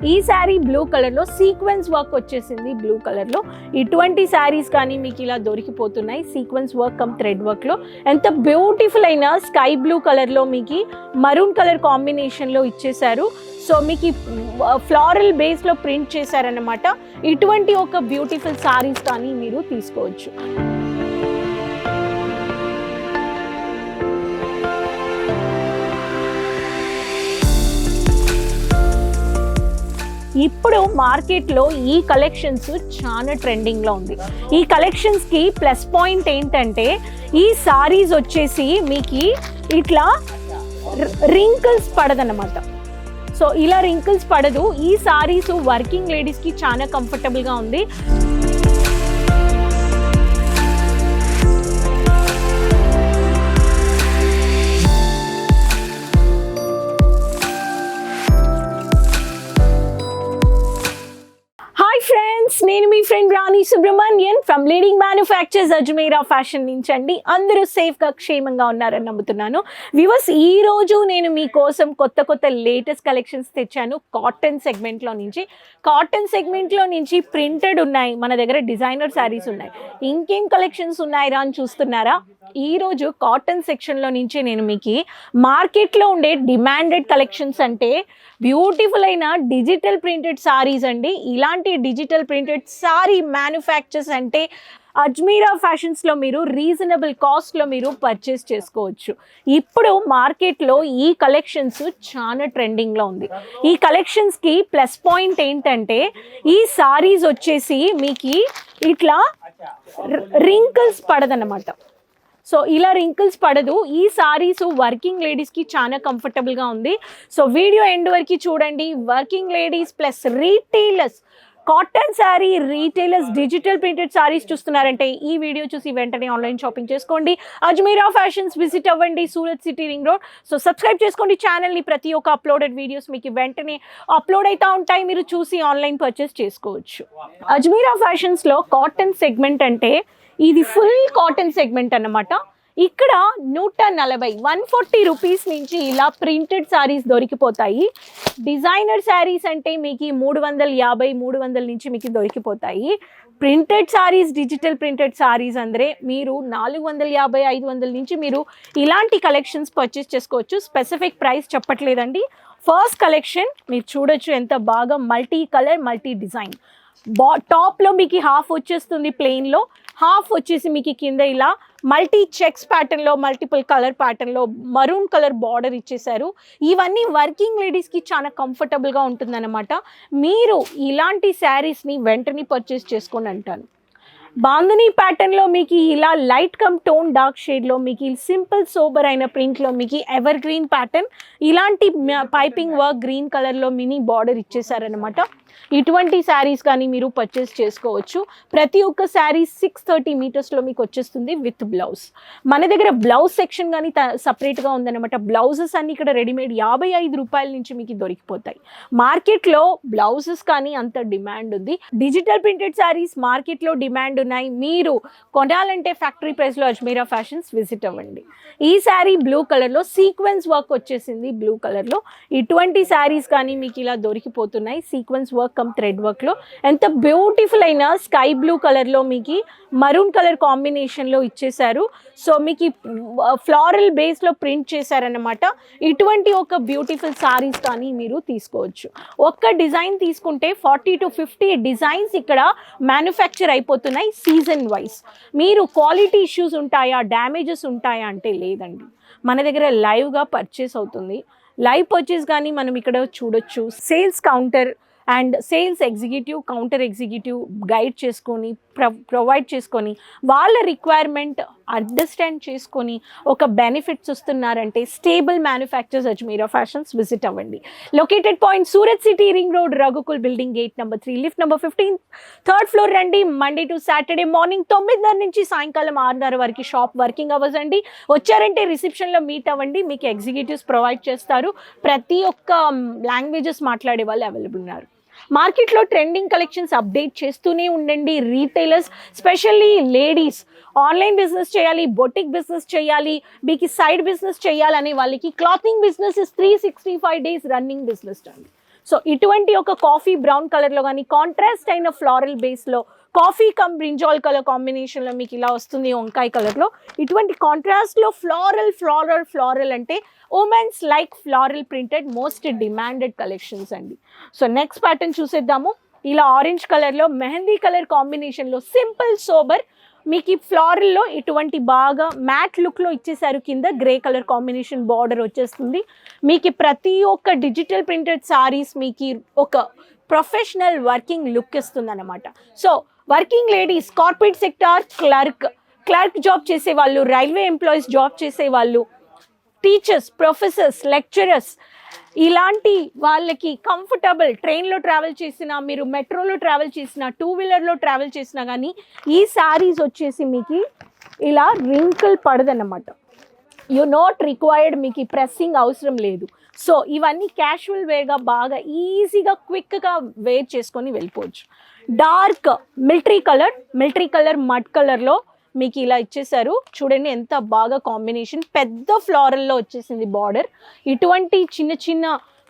ఈ శారీ బ్లూ కలర్లో sequence work వచ్చేసింది బ్లూ కలర్లో ఇటువంటి శారీస్ కానీ మీకు ఇలా దొరికిపోతున్నాయి. సీక్వెన్స్ వర్క్ కమ్ థ్రెడ్ వర్క్లో ఎంత బ్యూటిఫుల్ అయిన స్కై బ్లూ కలర్లో మీకు మరూన్ కలర్ కాంబినేషన్లో ఇచ్చేసారు సో మీకు ఫ్లారల్ బేస్లో ప్రింట్ చేశారనమాట ఇటువంటి ఒక బ్యూటిఫుల్ సారీస్ కానీ మీరు తీసుకోవచ్చు. ఇప్పుడు మార్కెట్లో ఈ కలెక్షన్స్ చాలా ట్రెండింగ్లో ఉంది. ఈ కలెక్షన్స్కి ప్లస్ పాయింట్ ఏంటంటే ఈ సారీస్ వచ్చేసి మీకు ఇట్లా రింకిల్స్ పడదన్నమాట. సో ఇలా రింకిల్స్ పడదు. ఈ సారీస్ వర్కింగ్ లేడీస్కి చాలా కంఫర్టబుల్గా ఉంది. ఫ్రెండ్స్ నేను మీ friend Rani Subrahmanyan from leading manufacturers Ajmera fashion నుంచి అండి అందరూ సేఫ్గా క్షేమంగా ఉన్నారని నమ్ముతున్నాను. వివర్స్ ఈ రోజు నేను మీకోసం కొత్త కొత్త లేటెస్ట్ కలెక్షన్స్ తెచ్చాను. కాటన్ సెగ్మెంట్లో నుంచి. కాటన్ సెగ్మెంట్లో నుంచి ప్రింటెడ్ ఉన్నాయి. మన దగ్గర డిజైనర్ శారీస్ ఉన్నాయి. ఇంకేం కలెక్షన్స్ ఉన్నాయిరా అని చూస్తున్నారా? ఈరోజు కాటన్ సెక్షన్లో నుంచి నేను మీకు మార్కెట్లో ఉండే డిమాండెడ్ కలెక్షన్స్ అంటే బ్యూటిఫుల్ అయిన డిజిటల్ ప్రింటెడ్ సారీస్ అండి. ఇలాంటి డిజిటల్ ప్రింటెడ్ సారీ మ్యానుఫ్యాక్చర్స్ అంటే అజ్మీరా ఫ్యాషన్స్లో మీరు రీజనబుల్ కాస్ట్లో మీరు పర్చేస్ చేసుకోవచ్చు. ఇప్పుడు మార్కెట్లో ఈ కలెక్షన్స్ చాలా ట్రెండింగ్లో ఉంది. ఈ కలెక్షన్స్కి ప్లస్ పాయింట్ ఏంటంటే ఈ సారీస్ వచ్చేసి మీకు ఇట్లా రింకిల్స్ పడదనమాట సో ఇలా రింకిల్స్ పడదు. ఈ సారీస్ వర్కింగ్ లేడీస్కి చాలా కంఫర్టబుల్గా ఉంది. సో వీడియో ఎండ్ వరకు చూడండి. Working ladies plus retailers cotton sari retailers digital printed saris చూస్తున్నారంటే ఈ వీడియో చూసి వెంటనే ఆన్లైన్ షాపింగ్ చేసుకోండి. అజ్మీరా ఫ్యాషన్స్ విజిట్ అవ్వండి Surat city ring road so subscribe చేసుకోండి ఛానల్ని ప్రతి ఒక్క అప్లోడెడ్ వీడియోస్ మీకు వెంటనే అప్లోడ్ అవుతూ ఉంటాయి. మీరు చూసి ఆన్లైన్ పర్చేస్ చేసుకోవచ్చు. అజ్మీరా ఫ్యాషన్స్లో కాటన్ సెగ్మెంట్ అంటే ఇది ఫుల్ కాటన్ సెగ్మెంట్ అన్నమాట. ఇక్కడ నూట నలభై వన్ ఫార్టీ రూపీస్ నుంచి ఇలా ప్రింటెడ్ శారీస్ దొరికిపోతాయి. డిజైనర్ శారీస్ అంటే మీకు మూడు వందల యాభై మూడు వందల నుంచి మీకు దొరికిపోతాయి. Printed saris digital printed saris అందరే మీరు నాలుగు వందల యాభై ఐదు వందల నుంచి మీరు ఇలాంటి కలెక్షన్స్ పర్చేస్ చేసుకోవచ్చు. స్పెసిఫిక్ ప్రైస్ చెప్పట్లేదండి. ఫస్ట్ కలెక్షన్ మీరు చూడొచ్చు ఎంత బాగా మల్టీ కలర్ మల్టీ డిజైన్ బా టాప్లో మీకు హాఫ్ వచ్చేస్తుంది ప్లెయిన్లో. హాఫ్ వచ్చేసి మీకు కింద ఇలా మల్టీ చెక్స్ ప్యాటర్న్లో మల్టిపుల్ కలర్ ప్యాటర్న్లో మరూన్ కలర్ బార్డర్ ఇచ్చేశారు. ఇవన్నీ వర్కింగ్ లేడీస్కి చాలా కంఫర్టబుల్గా ఉంటుందన్నమాట. మీరు ఇలాంటి శారీస్ని వెంటనే పర్చేస్ చేసుకోండి అంటాను. బాంధుని ప్యాటర్న్లో మీకు ఇలా లైట్ కమ్ టోన్ డార్క్ షేడ్లో మీకు సింపుల్ సోబర్ అయిన ప్రింట్లో మీకు ఎవర్ గ్రీన్ ప్యాటర్న్. ఇలాంటి పైపింగ్ వర్క్ గ్రీన్ కలర్లో మినీ బార్డర్ ఇచ్చేసారనమాట ఇటువంటి శారీస్ కానీ మీరు పర్చేస్ చేసుకోవచ్చు. ప్రతి ఒక్క శారీ సిక్స్ థర్టీ మీటర్స్లో మీకు వచ్చేస్తుంది విత్ బ్లౌజ్ మన దగ్గర బ్లౌజ్ సెక్షన్ కానీ సపరేట్గా ఉందన్నమాట. బ్లౌజెస్ అన్ని ఇక్కడ రెడీమేడ్ యాభై ఐదు రూపాయల నుంచి మీకు దొరికిపోతాయి. మార్కెట్లో బ్లౌజెస్ కానీ అంత డిమాండ్ ఉంది. డిజిటల్ ప్రింటెడ్ శారీస్ మార్కెట్లో డిమాండ్ ఉన్నాయి. మీరు కొనాలంటే ఫ్యాక్టరీ ప్రైస్లో అజ్మీరా ఫ్యాషన్స్ విజిట్ అవ్వండి. ఈ శారీ బ్లూ కలర్లో సీక్వెన్స్ వర్క్ వచ్చేసింది బ్లూ కలర్లో ఇటువంటి శారీస్ కానీ మీకు ఇలా దొరికిపోతున్నాయి. సీక్వెన్స్ వర్క్ కమ్ థ్రెడ్ వర్క్లో ఎంత బ్యూటిఫుల్ అయిన స్కై బ్లూ కలర్లో మీకు మరూన్ కలర్ కాంబినేషన్లో ఇచ్చేసారు సో మీకు ఫ్లారల్ బేస్లో ప్రింట్ చేశారనమాట ఇటువంటి ఒక బ్యూటిఫుల్ సారీస్ కానీ మీరు తీసుకోవచ్చు. ఒక్క డిజైన్ తీసుకుంటే ఫార్టీ టు ఫిఫ్టీ డిజైన్స్ ఇక్కడ మ్యానుఫ్యాక్చర్ అయిపోతున్నాయి సీజన్ వైజ్ మీరు క్వాలిటీ ఇష్యూస్ ఉంటాయా డ్యామేజెస్ ఉంటాయా అంటే లేదండి. మన దగ్గర లైవ్గా పర్చేస్ అవుతుంది. లైవ్ పర్చేస్ కానీ మనం ఇక్కడ చూడొచ్చు. Sales counter and sales executive counter executive guide చేసుకొని ప్రొ ప్రొవైడ్ చేసుకొని వాళ్ళ రిక్వైర్మెంట్ అండర్స్టాండ్ చేసుకొని ఒక బెనిఫిట్స్ వస్తున్నారంటే stable manufacturers Ajmera fashions visit అవ్వండి. Located point Surat city ring road Raghukul building gate number three lift number fifteen third floor రండి. Monday to Saturday morning తొమ్మిదిన్నర నుంచి సాయంకాలం ఆరున్నర వరకు షాప్ వర్కింగ్ అవర్స్ అండి. వచ్చారంటే రిసెప్షన్లో మీట్ అవ్వండి. మీకు ఎగ్జిక్యూటివ్స్ ప్రొవైడ్ చేస్తారు. ప్రతి ఒక్క లాంగ్వేజెస్ మాట్లాడే వాళ్ళు అవైలబుల్ ఉన్నారు. మార్కెట్లో ట్రెండింగ్ కలెక్షన్స్ అప్డేట్ చేస్తూనే ఉండండి retailers specially ladies. Online business చేయాలి బొటిక్ బిజినెస్ చేయాలి మీకు సైడ్ బిజినెస్ చేయాలనే వాళ్ళకి clothing business is three sixty five days running business అండి సో ఇటువంటి ఒక కాఫీ బ్రౌన్ కలర్లో కానీ కాంట్రాస్ట్ అయిన ఫ్లారల్ బేస్లో కాఫీ కమ్ బ్రింజాల్ కలర్ కాంబినేషన్లో మీకు ఇలా వస్తుంది వంకాయ కలర్లో. ఇటువంటి కాంట్రాస్ట్లో ఫ్లారల్ ఫ్లారల్ ఫ్లారల్ అంటే women's like floral printed most demanded collections అండి. సో నెక్స్ట్ ప్యాటర్న్ చూసేద్దాము. ఇలా ఆరెంజ్ కలర్లో మెహందీ కలర్ కాంబినేషన్లో సింపుల్ సోబర్. మీకు ఈ ఫ్లారల్లో ఇటువంటి బాగా మ్యాట్ లుక్లో ఇచ్చేసారు కింద గ్రే కలర్ కాంబినేషన్ బార్డర్ వచ్చేస్తుంది. మీకు ప్రతి ఒక్క డిజిటల్ ప్రింటెడ్ సారీస్ మీకు ఒక ప్రొఫెషనల్ వర్కింగ్ లుక్ ఇస్తుంది అనమాట so working ladies corporate sector clerk. Clerk job చేసే వాళ్ళు రైల్వే ఎంప్లాయీస్ జాబ్ చేసే వాళ్ళు టీచర్స్ ప్రొఫెసర్స్ లెక్చరర్స్. ఇలాంటి వాళ్ళకి కంఫర్టబుల్ ట్రైన్లో ట్రావెల్ చేసినా మీరు మెట్రోలో ట్రావెల్ చేసినా టూ వీలర్లో ట్రావెల్ చేసినా కానీ ఈ శారీస్ వచ్చేసి మీకు ఇలా రింకిల్ పడదన్నమాట. యు నాట్ రిక్వైర్డ్ మీకు ఈ ప్రెస్సింగ్ అవసరం లేదు. సో ఇవన్నీ క్యాషువల్ వేర్గా బాగా ఈజీగా క్విక్గా వేర్ చేసుకొని వెళ్ళిపోవచ్చు. Dark military colour military colour mud కలర్లో మీకు ఇలా ఇచ్చేసారు చూడండి ఎంత బాగా కాంబినేషన్. పెద్ద ఫ్లారల్లో వచ్చేసింది బార్డర్. ఇటువంటి చిన్న చిన్న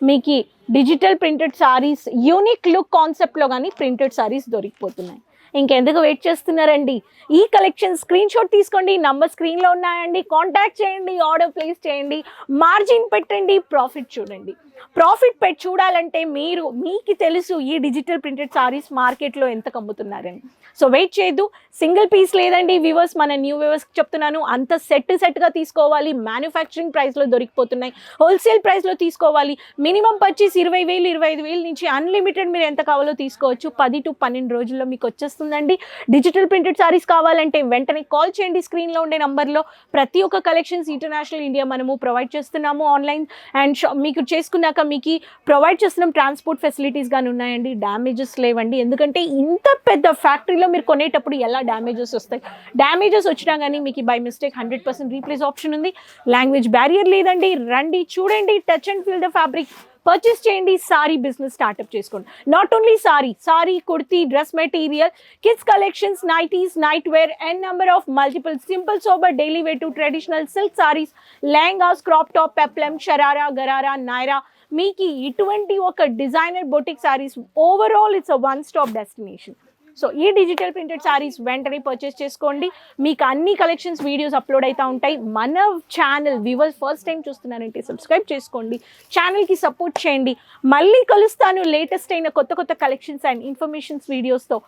మీకు digital printed sarees unique look కాన్సెప్ట్లో కానీ ప్రింటెడ్ సారీస్ దొరికిపోతున్నాయి. ఇంకెందుకు వెయిట్ చేస్తున్నారండి? ఈ కలెక్షన్ స్క్రీన్ షాట్ తీసుకోండి నంబర్ స్క్రీన్లో ఉన్నాయండి. కాంటాక్ట్ చేయండి ఆర్డర్ ప్లేస్ చేయండి. మార్జిన్ పెట్టండి ప్రాఫిట్ చూడండి. ప్రాఫిట్ పెట్టి చూడాలంటే మీరు మీకు తెలుసు ఈ డిజిటల్ ప్రింటెడ్ సారీస్ మార్కెట్లో ఎంత కమ్ముతున్నారని. సో వెయిట్ చేయద్దు. సింగిల్ పీస్ లేదండి వివర్స్ మన న్యూ వివర్స్కి చెప్తున్నాను. అంత సెట్ సెట్గా తీసుకోవాలి. మ్యానుఫ్యాక్చరింగ్ ప్రైస్లో దొరికిపోతున్నాయి. హోల్సేల్ ప్రైస్లో తీసుకోవాలి. మినిమం పర్చేస్ ఇరవై వేలు ఇరవై ఐదు వేలు నుంచి అన్లిమిటెడ్ మీరు ఎంత కావాలో తీసుకోవచ్చు. పది టు పన్నెండు రోజుల్లో మీకు వచ్చేస్తుందండి. డిజిటల్ ప్రింటెడ్ సారీస్ కావాలంటే వెంటనే కాల్ చేయండి స్క్రీన్లో ఉండే నంబర్లో. ప్రతి ఒక్క కలెక్షన్స్ ఇంటర్నేషనల్ ఇండియా మనము ప్రొవైడ్ చేస్తున్నాము ఆన్లైన్. అండ్ మీకు చేసుకున్న చేసుకున్నాక మీకు ప్రొవైడ్ చేస్తున్నాం ట్రాన్స్పోర్ట్ ఫెసిలిటీస్ కానీ ఉన్నాయండి డ్యామేజెస్ లేవండి. ఎందుకంటే ఇంత పెద్ద ఫ్యాక్టరీలో మీరు కొనేటప్పుడు ఎలా డ్యామేజెస్ వస్తాయి? డ్యామేజెస్ వచ్చినా కానీ మీకు by mistake hundred percent replace option ఉంది. లాంగ్వేజ్ బ్యారియర్ లేదండి. రండి చూడండి touch and feel the fabric purchase చేయండి సారీ బిజినెస్ స్టార్ట్అప్ చేసుకోండి. Not only sari sari kurti dress material kids collections nighties night wear and number of multiple simple sober daily wear to traditional silk sarees lehengas crop top peplum sharara gharara Naira మీకు ఇటువంటి ఒక designer boutique sarees overall it's a one stop destination so ఈ digital printed sarees వెంటనే purchase చేసుకోండి. మీకు అన్ని collections videos upload అవుతూ ఉంటాయి. మన ఛానల్ వ్యూవర్స్ ఫస్ట్ టైం చూస్తున్నారంటే సబ్స్క్రైబ్ చేసుకోండి. ఛానల్కి సపోర్ట్ చేయండి. మళ్ళీ కలుస్తాను లేటెస్ట్ అయిన కొత్త కొత్త కలెక్షన్స్ అండ్ ఇన్ఫర్మేషన్స్ వీడియోస్తో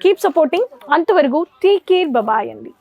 కీప్ సపోర్టింగ్ అంతవరకు టీ కేర్ బబాయ్ అండి.